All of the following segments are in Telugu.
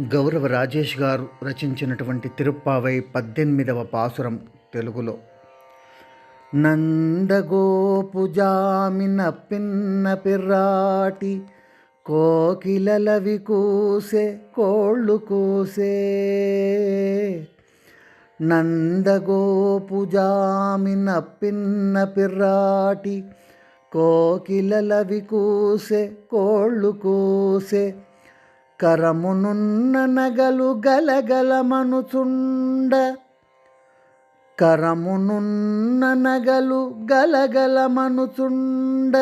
గౌరవ రాజేష్ గారు రచించినటువంటి తిరుప్పావై పద్దెనిమిదవ పాసురం తెలుగులో. నందగోపుజామిన పిన్న పిర్రాటి కోకిలలవి కూసే కోళ్ళు కూసే. నందగోపుజామిన పిన్న పిర్రాటి కోకిలలవి కూసే కోళ్ళు కూసే. కరమునున్న నగలు గలగలమనుచుండ కరమునున్న నగలు గలగలమనుచుండ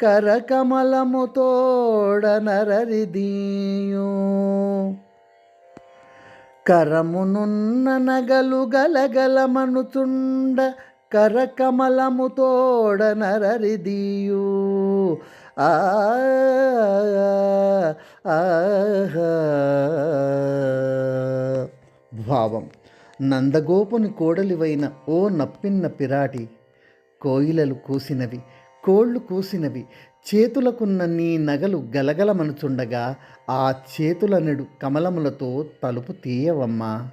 కరకమలముతోడ నరరిదీయు కరమునున్న నగలు గలగలమనుచుండ కరకమలముతోడ నరరిదీయు ఆ భావం. నందగోపుని కోడలివైన ఓ నప్పిన్న పిరాటి కోయిలలు కూసినవి కోళ్ళు కూసినవి చేతులకున్న నీ నగలు గలగలమనుచుండగా ఆ చేతులనెడు కమలములతో తలుపు తీయవమ్మా.